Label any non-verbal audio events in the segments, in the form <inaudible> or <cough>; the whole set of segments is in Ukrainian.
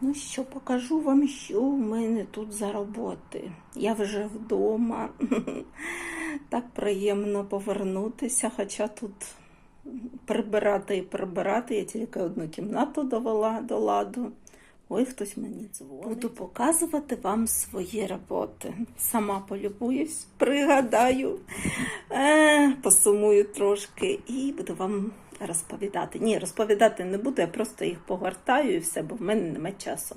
Ну що, покажу вам, що в мене тут за роботи. Я вже вдома. <laughs> Так приємно повернутися, хоча тут прибирати і прибирати. Я тільки одну кімнату довела до ладу. Ой, хтось мені дзвонить. Буду показувати вам свої роботи. Сама полюбуюсь, пригадаю, е, посумую трошки і буду вам розповідати. Ні, розповідати не буду, я просто їх погортаю і все, бо в мене немає часу.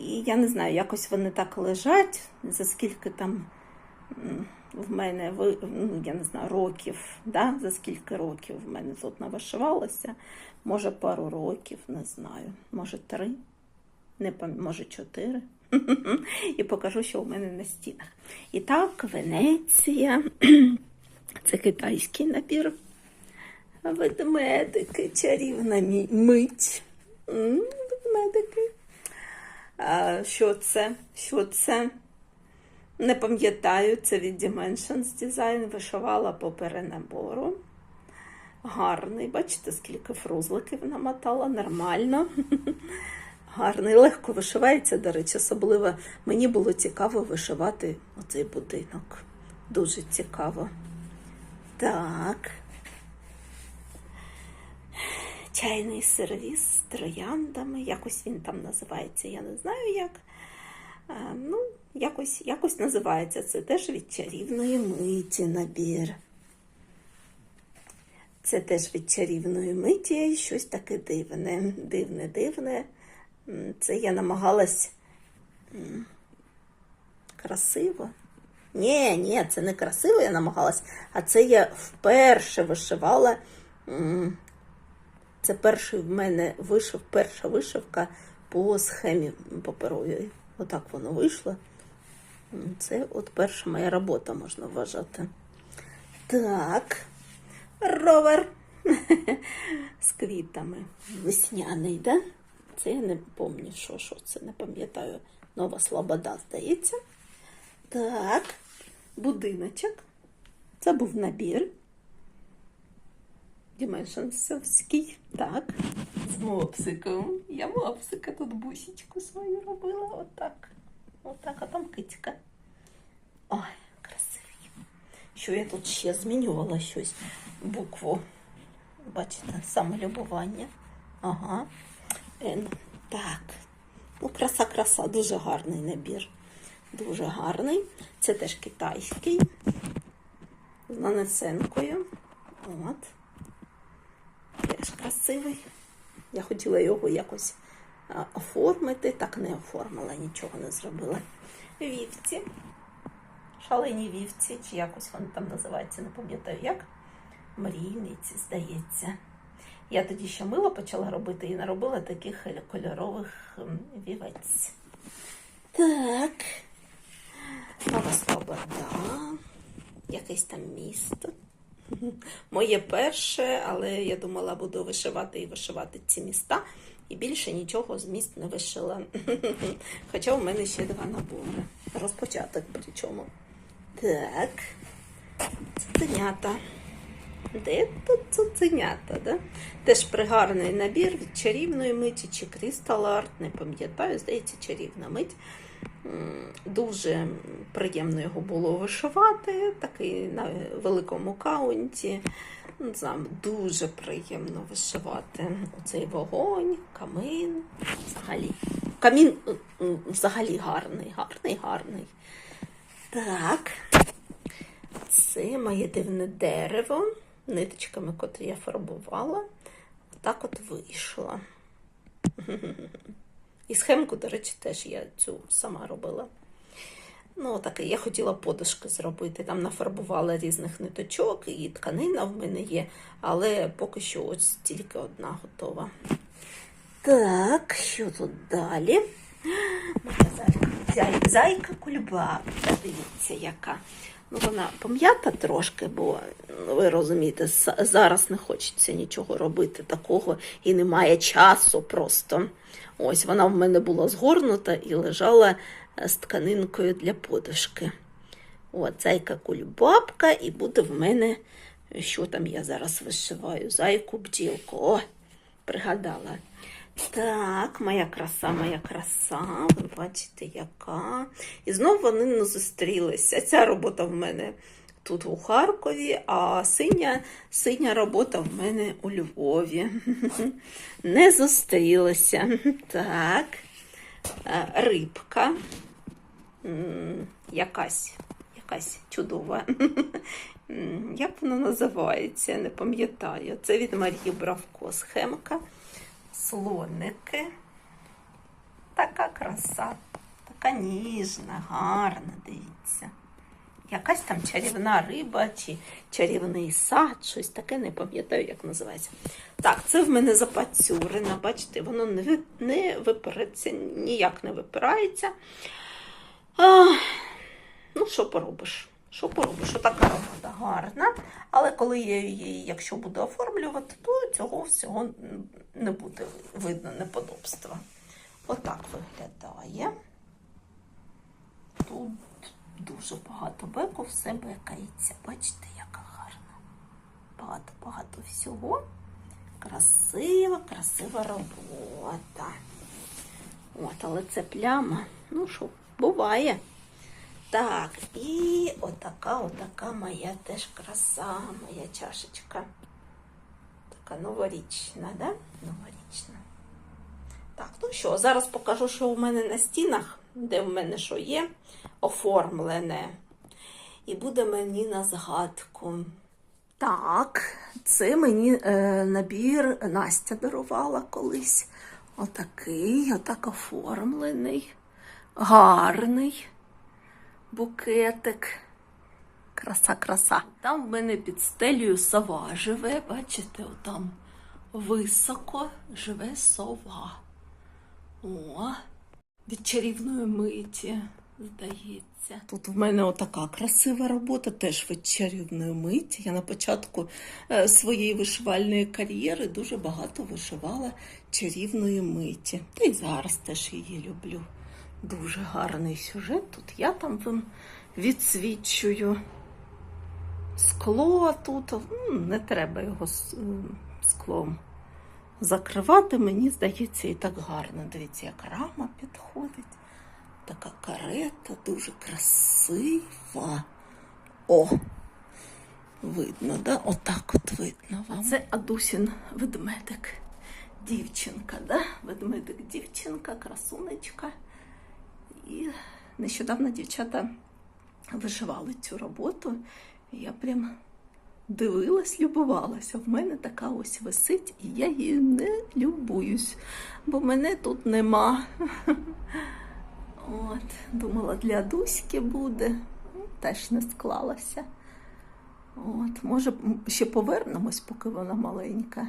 І я не знаю, якось вони так лежать, за скільки там в мене ну, я не знаю, років, да? за скільки років в мене тут навишивалося. Може, пару років, не знаю, може три, не пам... може чотири. <laughs> І покажу, що у мене на стінах. І так, Венеція. <clears throat> Це китайський набір. Ведмедики, чарівна мить. Ведмедики. А, що це? Що це? Не пам'ятаю, це від Dimensions Design. Вишивала по перенабору. Гарний, бачите, скільки фрузликів намотала, нормально. <laughs> Гарний, легко вишивається, до речі, особливо мені було цікаво вишивати оцей будинок. Дуже цікаво. Так. Чайний сервіс з трояндами. Якось він там називається, я не знаю як. Ну, якось, якось називається. Це теж від чарівної миті набір. Це теж від чарівної миті, щось таке дивне, дивне, дивне. Це я намагалась красиво. Ні, ні, це не красиво я намагалась, а це я вперше вишивала. Це перший в мене вишив, перша вишивка по схемі паперовій. Отак воно вийшло. Це от перша моя робота, можна вважати. Так, ровер <laughs> з квітами. Весняний, да? Це я не пам'ятаю, що, що це, не пам'ятаю. Нова Слобода, здається. Так, будиночок. Це був набір. Діменшенсовський. Так. З мопсиком. Я мопсика тут бусічку свою робила. Отак. Отак, а там кицька. Ой, красивий. Що я тут ще змінювала щось? Букву. Бачите, самолюбування. Ага. Ну, так. Ну, краса, краса, дуже гарний набір. Дуже гарний. Це теж китайський. З нанесенкою. От. Теж красивий. Я хотіла його якось оформити, так не оформила, нічого не зробила. Вівці. Шалені вівці, чи якось вони там називаються, не пам'ятаю як. Мрійниці, здається. Я тоді ще мило почала робити і наробила таких кольорових вівець. Так. Слобода. Якесь там місто. Моє перше, але я думала, буду вишивати і вишивати ці міста. І більше нічого з міст не вишила. <laughs> Хоча у мене ще два набори. Розпочаток причому. Так. Цуценята. Де тут цуценята, да? Теж пригарний набір від чарівної миті чи Crystal Art, не пам'ятаю, здається, чарівна мить. Дуже приємно його було вишивати, такий на великому каунті. Не знаю, дуже приємно вишивати оцей вогонь, камин. Взагалі. Камін взагалі гарний, гарний, гарний. Так. Це моє дивне дерево, ниточками, котрі я фарбувала. Так от вийшло. <laughs> І схемку, до речі, теж я цю сама робила. Ну, таке, я хотіла подушки зробити. Там нафарбувала різних ниточок, і тканина в мене є, але поки що ось тільки одна готова. Так, що тут далі? Зайка, зай- зайка кульбабка, дивіться, яка. Ну, вона пом'ята трошки, бо ну, ви розумієте, зараз не хочеться нічого робити такого і немає часу просто. Ось вона в мене була згорнута і лежала е, з тканинкою для подушки. От, зайка кульбабка, і буде в мене, що там я зараз вишиваю? Зайку бджілку. О, пригадала. Так, моя краса, моя краса. Ви бачите, яка. І знову вони не зустрілися. Ця робота в мене тут у Харкові, а синя, синя робота в мене у Львові. <laughs> Не зустрілися. <laughs> Так. Е, Рибка. Якась, якась чудова. <laughs> Як вона називається? Не пам'ятаю. Це від Марії Бравко схемка. Слоники. Така краса, така ніжна, гарна, дивіться. Якась там чарівна риба чи чарівний сад, щось таке, не пам'ятаю, як називається. Так, це в мене запацюрено, бачите, воно не, не випирається, ніяк не випирається. А, ну, що поробиш? Що поробиш? Отака робота гарна. Але коли я її, якщо буду оформлювати, то цього всього не буде видно неподобства. Отак виглядає. Тут дуже багато беку, все бекається. Бачите, яка гарна. Багато-багато всього. Красива, красива робота. От, але це пляма. Ну що, буває. Так, і отака, отака моя теж краса, моя чашечка. Така новорічна, да? Новорічна. Так, ну що, зараз покажу, що у мене на стінах, де в мене що є, оформлене. І буде мені на згадку. Так, це мені е, набір Настя дарувала колись. Отакий, отак оформлений, гарний букетик. Краса, краса. Там в мене під стелею сова живе, бачите, отам високо живе сова. О, від чарівної миті, здається. Тут в мене отака красива робота, теж від чарівної миті. Я на початку е, своєї вишивальної кар'єри дуже багато вишивала чарівної миті. Та й зараз теж її люблю. Дуже гарний сюжет. Тут я там вам відсвічую. Скло тут, не треба його склом закривати, мені здається, і так гарно. Дивіться, як рама підходить. Така карета дуже красива. О! Видно, да? Отак от видно вам. Це Адусін ведмедик. Дівчинка, да? Ведмедик дівчинка, красунечка. І нещодавно дівчата вишивали цю роботу. Я прям дивилась, любувалася. В мене така ось висить, і я її не любуюсь, бо мене тут нема. <laughs> От, думала, для Дуськи буде, Ну, теж не склалася. От, може, ще повернемось, поки вона маленька.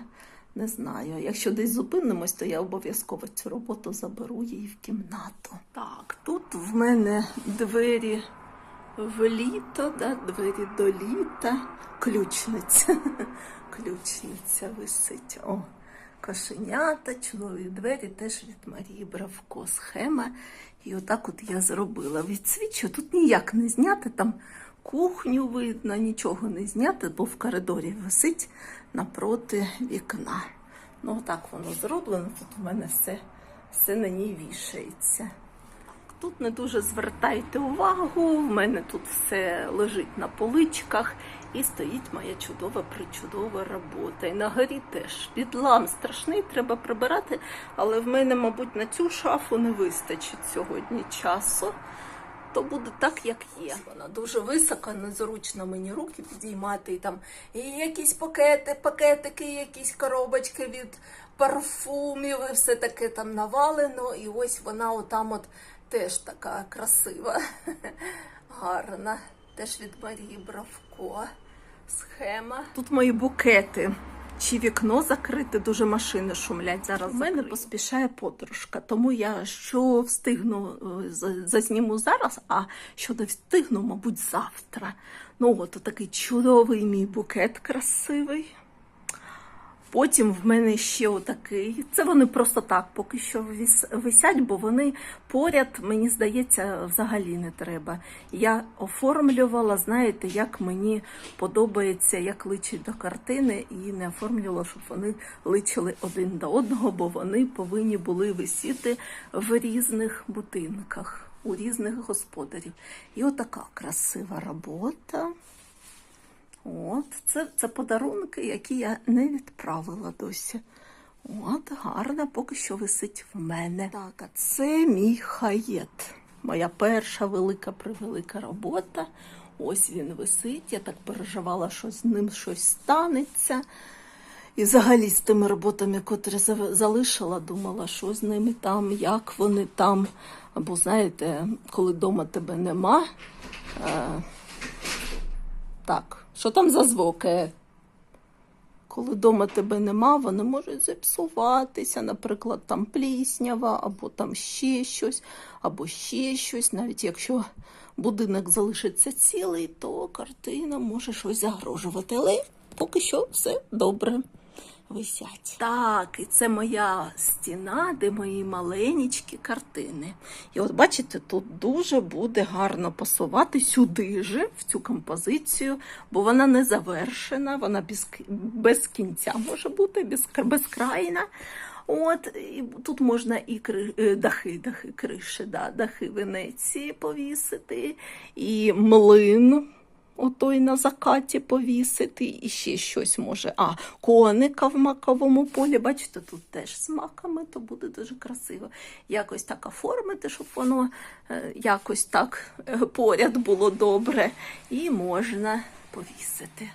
Не знаю. Якщо десь зупинимось, то я обов'язково цю роботу заберу її в кімнату. Так, тут в мене двері в літо, да, двері до літа, ключниця. <laughs> Ключниця висить. О, кошенята, чудові двері теж від Марії Бравко схема. І отак от я зробила. Відсвічу, тут ніяк не зняти, там кухню видно, нічого не зняти, бо в коридорі висить напроти вікна. Ну, отак воно зроблено. Тут у мене все, все на ній вішається. Тут не дуже звертайте увагу, в мене тут все лежить на поличках і стоїть моя чудова причудова робота. І на горі теж підлам страшний, треба прибирати, але в мене, мабуть, на цю шафу не вистачить сьогодні часу. То буде так, як є. Вона дуже висока, незручно мені руки підіймати. І там і якісь пакети, пакетики, якісь коробочки від парфумів, і все таке там навалено. І ось вона отам от теж така красива, <laughs> гарна. Теж від Марії Бравко. Схема. Тут мої букети. Чи вікно закрите, дуже машини шумлять зараз. У мене поспішає подружка, тому я що встигну е, за- зазніму зараз, а що не встигну, мабуть, завтра. Ну, от такий чудовий мій букет красивий. Потім в мене ще отакий. Це вони просто так поки що висять, бо вони поряд, мені здається, взагалі не треба. Я оформлювала, знаєте, як мені подобається, як личить до картини, і не оформлювала, щоб вони личили один до одного, бо вони повинні були висіти в різних будинках, у різних господарів. І отака красива робота. От, це, це подарунки, які я не відправила досі. От, гарна, поки що висить в мене. Так, а це мій хаєт. Моя перша велика превелика робота. Ось він висить. Я так переживала, що з ним щось станеться. І взагалі з тими роботами, котрі залишила, думала, що з ними там, як вони там. Або знаєте, коли вдома тебе нема. Е, так, що там за звуки? Коли вдома тебе нема, вони можуть зіпсуватися, наприклад, там пліснява, або там ще щось, або ще щось. Навіть якщо будинок залишиться цілий, то картина може щось загрожувати. Але поки що все добре висять. Так, і це моя стіна, де мої маленькі картини. І от бачите, тут дуже буде гарно пасувати сюди же, в цю композицію, бо вона не завершена, вона без, без кінця може бути, без, безкрайна. От, і тут можна і кри, е, дахи, дахи, криші, да, дахи Венеції повісити, і млин отой на закаті повісити, і ще щось може. А, коника в маковому полі, бачите, тут теж з маками, то буде дуже красиво. Якось так оформити, щоб воно е, якось так е, поряд було добре, і можна повісити.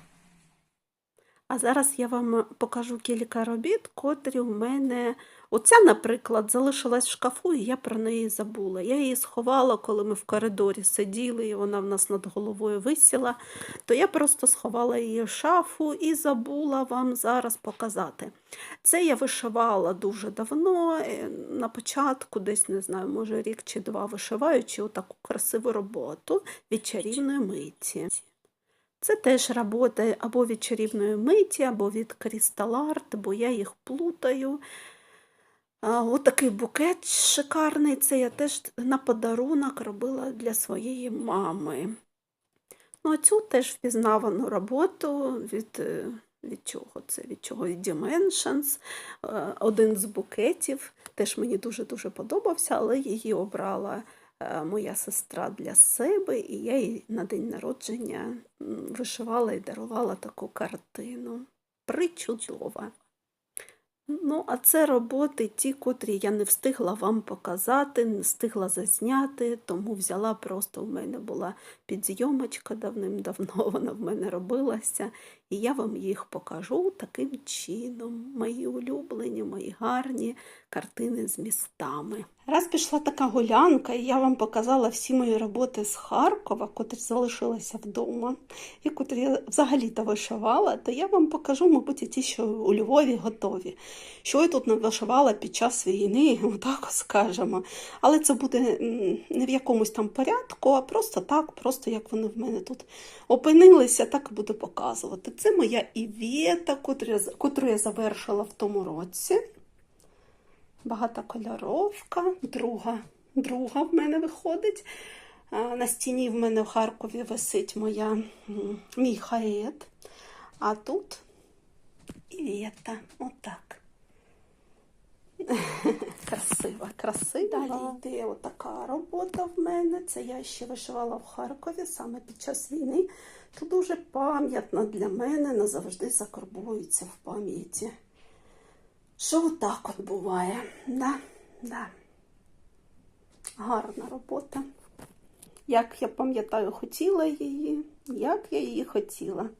А зараз я вам покажу кілька робіт, котрі у мене. Оця, наприклад, залишилась в шкафу, і я про неї забула. Я її сховала, коли ми в коридорі сиділи, і вона в нас над головою висіла. То я просто сховала її в шафу і забула вам зараз показати. Це я вишивала дуже давно, е, на початку, десь не знаю, може рік чи два вишиваючи отаку красиву роботу від чарівної миті. Це теж робота або від чарівної миті, або від Art, бо я їх плутаю. Отакий букет шикарний. Це я теж на подарунок робила для своєї мами. Ну, а цю теж впізнавану роботу від, е, від чого це? Від чого? Dimensions. Е, Один з букетів. Теж мені дуже-дуже подобався, але її обрала моя сестра для себе, і я їй на день народження вишивала і дарувала таку картину. Причудова. Ну, а це роботи ті, котрі я не встигла вам показати, не встигла зазняти, тому взяла просто в мене була підзйомочка давним-давно, <laughs> вона в мене робилася, і я вам їх покажу таким чином. Мої улюблені, мої гарні картини з містами. Раз пішла така гулянка, і я вам показала всі мої роботи з Харкова, котрі залишилися вдома, і котрі я взагалі-то вишивала, то я вам покажу, мабуть, і ті, що у Львові готові. Що я тут не вишивала під час війни, <laughs> отак скажемо. Але це буде не в якомусь там порядку, а просто так, просто як вони в мене тут опинилися, так і буду показувати. Це моя івета, котру я, завершила в тому році. Багатокольоровка, друга, друга в мене виходить. На стіні в мене в Харкові висить моя, мій хаєт. А тут івета, отак. <laughs> Красива, красива. Далі йде отака робота в мене. Це я ще вишивала в Харкові саме під час війни. То дуже пам'ятна для мене, назавжди закарбується в пам'яті. Що отак от буває? Да, да. Гарна робота. Як я пам'ятаю, хотіла її, як я її хотіла.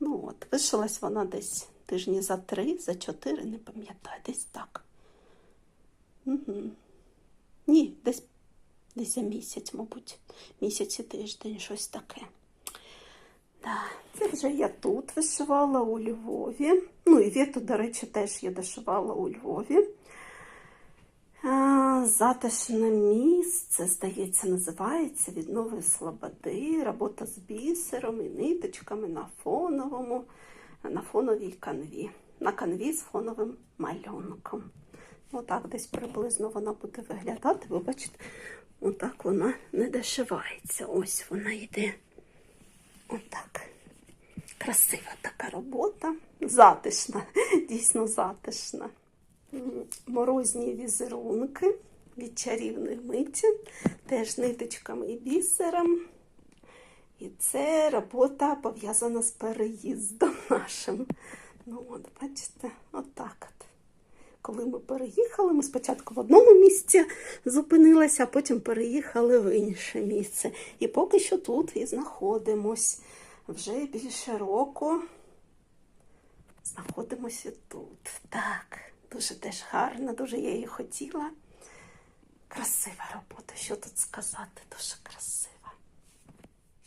Ну от, вишилась вона десь тижні за три, за чотири, не пам'ятаю, десь так. Угу. Ні, десь, десь за місяць, мабуть, місяць і тиждень, щось таке. Да, це вже я тут вишивала у Львові. Ну, і Віту, до речі, теж я дошивала у Львові. Затишне місце, здається, називається від Нової Слободи. Робота з бісером і ниточками на фоновому, на фоновій канві. на канві з фоновим малюнком. Отак десь приблизно вона буде виглядати. Ви бачите, отак вона не дошивається. Ось вона йде. Отак. Красива така робота. Затишна, <laughs> дійсно затишна. Морозні візерунки від чарівної миті, теж ниточками і бісером. І це робота пов'язана з переїздом нашим. Ну, от, бачите, отак от. Коли ми переїхали, ми спочатку в одному місці зупинилися, а потім переїхали в інше місце. І поки що тут і знаходимось. Вже більше року знаходимося тут. Так, дуже теж гарно, дуже я її хотіла. Красива робота, що тут сказати, дуже красива.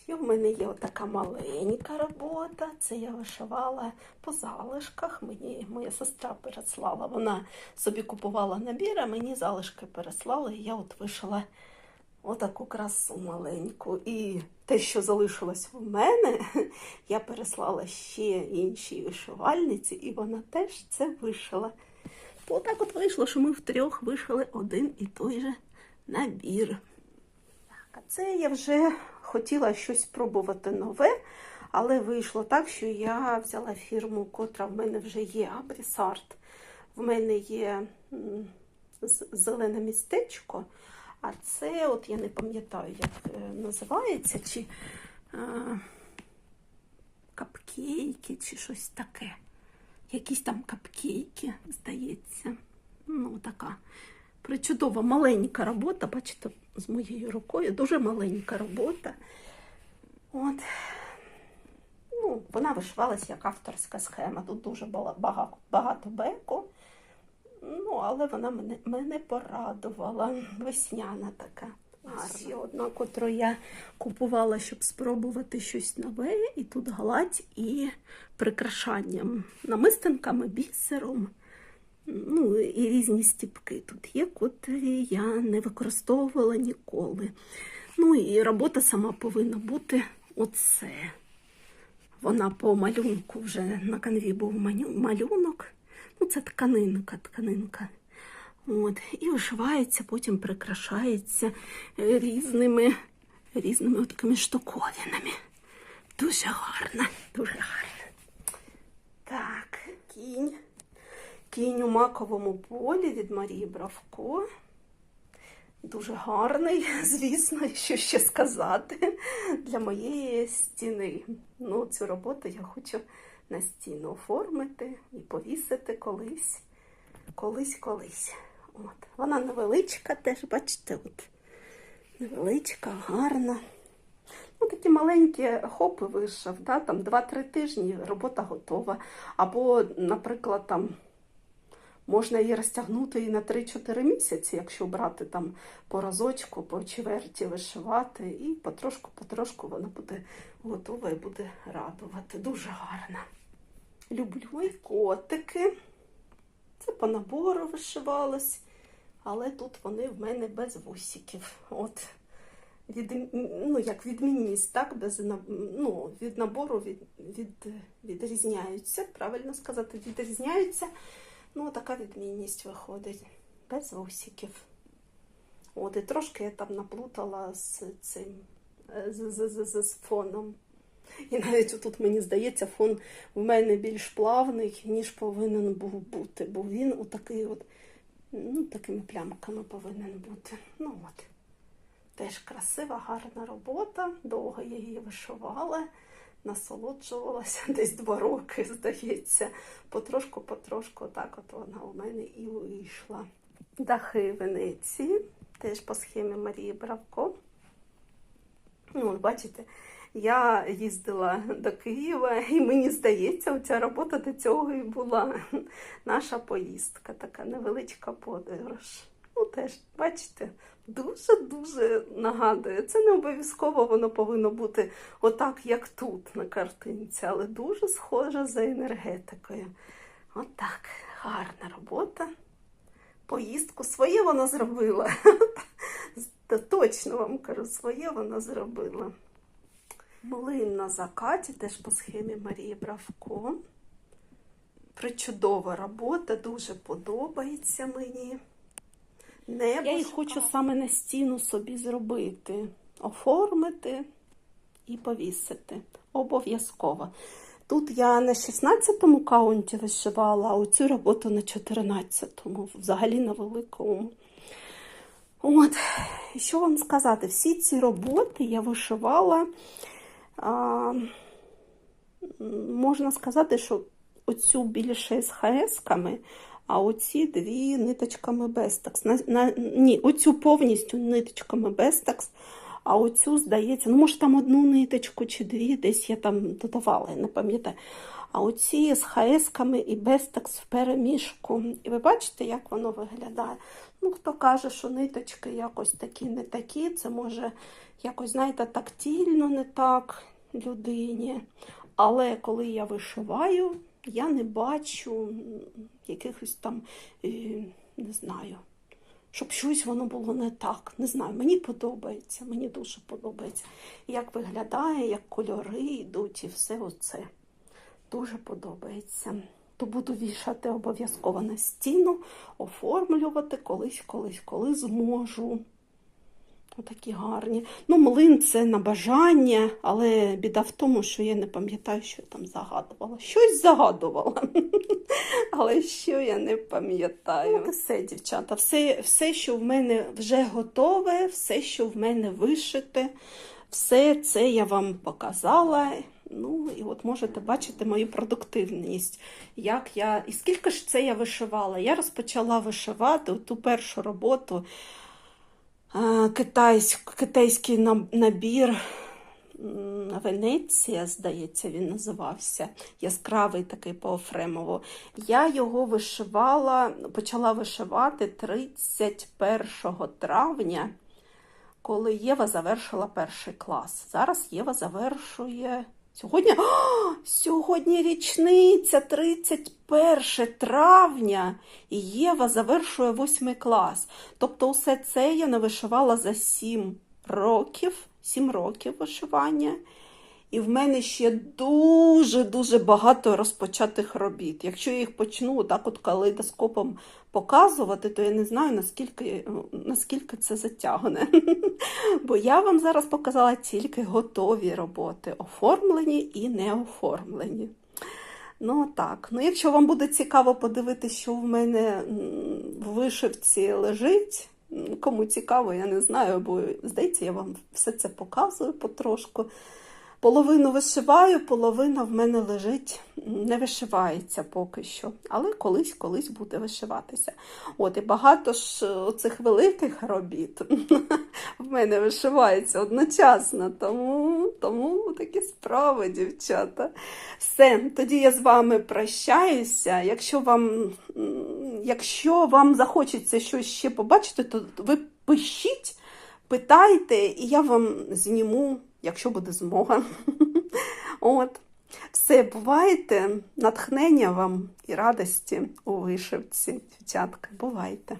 І в мене є отака маленька робота. Це я вишивала по залишках. Мені моя сестра переслала. Вона собі купувала набір, а мені залишки переслали. І я от вишила отаку красу маленьку. І те, що залишилось в мене, <laughs> я переслала ще іншій вишивальниці, і вона теж це вишила. Отак от вийшло, що ми втрьох вишили один і той же набір. А це я вже хотіла щось спробувати нове, але вийшло так, що я взяла фірму, котра в мене вже є, Абрісарт. В мене є зелене містечко, а це, от я не пам'ятаю, як е, називається, чи е, капкейки, чи щось таке. Якісь там капкейки, здається. Ну, така причудова маленька робота, бачите, з моєю рукою, дуже маленька робота. От. Ну, вона вишивалася як авторська схема. Тут дуже було багато, багато беку. Ну, але вона мене, мене порадувала. Весняна така. Ще одна, котру я купувала, щоб спробувати щось нове, і тут гладь і прикрашанням, намистинками, бісером. Ну, і різні стіпки тут є, котрі я не використовувала ніколи. Ну і робота сама повинна бути оце. Вона по малюнку вже на канві був малюнок. Ну, це тканинка, тканинка. От, і вишивається, потім прикрашається е, різними, різними такими штуковинами. Дуже гарно, дуже гарно. Так, кінь. Кінь у маковому полі від Марії Бравко. Дуже гарний, <laughs> звісно, що ще сказати для моєї стіни. Ну, цю роботу я хочу на стіну оформити і повісити колись, колись, колись. От. Вона невеличка теж, бачите, от. невеличка, гарна. Ну, такі маленькі хопи вишив, да? там 2-3 тижні робота готова. Або, наприклад, там можна її розтягнути і на 3-4 місяці, якщо брати там по разочку, по чверті вишивати, і потрошку-потрошку вона буде готова і буде радувати. Дуже гарна. Люблю і котики. Це по набору вишивалось, але тут вони в мене без вусиків. От від, ну, як відмінність, так, без, ну, від набору від, від, відрізняються, правильно сказати, відрізняються. Ну, така відмінність виходить. Без вусиків. От, і трошки я там наплутала з цим е, з, з, з, з, з фоном. І навіть тут, мені здається, фон в мене більш плавний, ніж повинен був бути, бо він отакий от, ну, такими плямками повинен бути. Ну от. Теж красива, гарна робота. Довго я її вишивала, насолоджувалася <laughs> десь два роки, здається. Потрошку-потрошку так от вона у мене і вийшла. Дахи Венеції, теж по схемі Марії Бравко. Ну, бачите, я їздила до Києва, і мені здається, ця робота до цього і була. <laughs> Наша поїздка, така невеличка подорож. Ну, теж, бачите, дуже-дуже нагадує. Це не обов'язково воно повинно бути отак, як тут на картинці, але дуже схоже за енергетикою. Отак, гарна робота. Поїздку своє вона зробила. Точно вам кажу, своє вона зробила. Млин на закаті, теж по схемі Марії Бравко. Причудова робота, дуже подобається мені. Небо Я їх шукала. хочу саме на стіну собі зробити, оформити і повісити. Обов'язково. Тут я на 16-му каунті вишивала, а оцю роботу на 14-му, взагалі на великому. От, і що вам сказати? Всі ці роботи я вишивала, а, можна сказати, що оцю більше з хресками, а оці дві ниточками Бестакс. На, на, ні, оцю повністю ниточками Бестакс, а оцю, здається, ну, може, там одну ниточку чи дві, десь я там додавала, я не пам'ятаю. А оці з хаесками і Бестакс в перемішку. І ви бачите, як воно виглядає. Ну, хто каже, що ниточки якось такі не такі, це може якось, знаєте, тактильно не так людині. Але коли я вишиваю, я не бачу якихось там, е, не знаю, щоб щось воно було не так. Не знаю, мені подобається, мені дуже подобається. Як виглядає, як кольори йдуть і все оце. Дуже подобається. То буду вішати обов'язково на стіну, оформлювати колись, колись, коли зможу. Отакі гарні. Ну, млин це на бажання, але біда в тому, що я не пам'ятаю, що я там загадувала. Щось загадувала, <laughs> але що я не пам'ятаю. І все, дівчата, все, все, що в мене вже готове, все, що в мене вишите, все це я вам показала. Ну, і от можете бачити мою продуктивність. Як я... І скільки ж це я вишивала? Я розпочала вишивати ту першу роботу китайськ, китайський набір Венеція, здається, він називався. Яскравий такий по Ефремову. Я його вишивала, почала вишивати 31 травня, коли Єва завершила перший клас. Зараз Єва завершує. Сьогодні, О, сьогодні річниця, 31 травня, і Єва завершує восьмий клас. Тобто усе це я не вишивала за 7 років, 7 років вишивання. І в мене ще дуже-дуже багато розпочатих робіт. Якщо я їх почну так от калейдоскопом показувати, то я не знаю, наскільки, наскільки це затягне. <laughs> Бо я вам зараз показала тільки готові роботи, оформлені і не оформлені. Ну так. Ну, якщо вам буде цікаво подивитися, що в мене в вишивці лежить, кому цікаво, я не знаю, бо здається, я вам все це показую потрошку. Половину вишиваю, половина в мене лежить, не вишивається поки що, але колись колись буде вишиватися. От і багато ж оцих великих робіт <laughs> в мене вишивається одночасно, тому, тому такі справи, дівчата. Все, тоді я з вами прощаюся. Якщо вам, якщо вам захочеться щось ще побачити, то ви пишіть, питайте, і я вам зніму, якщо буде змога. <laughs> От. Все, бувайте, натхнення вам і радості у вишивці, дівчатка, бувайте.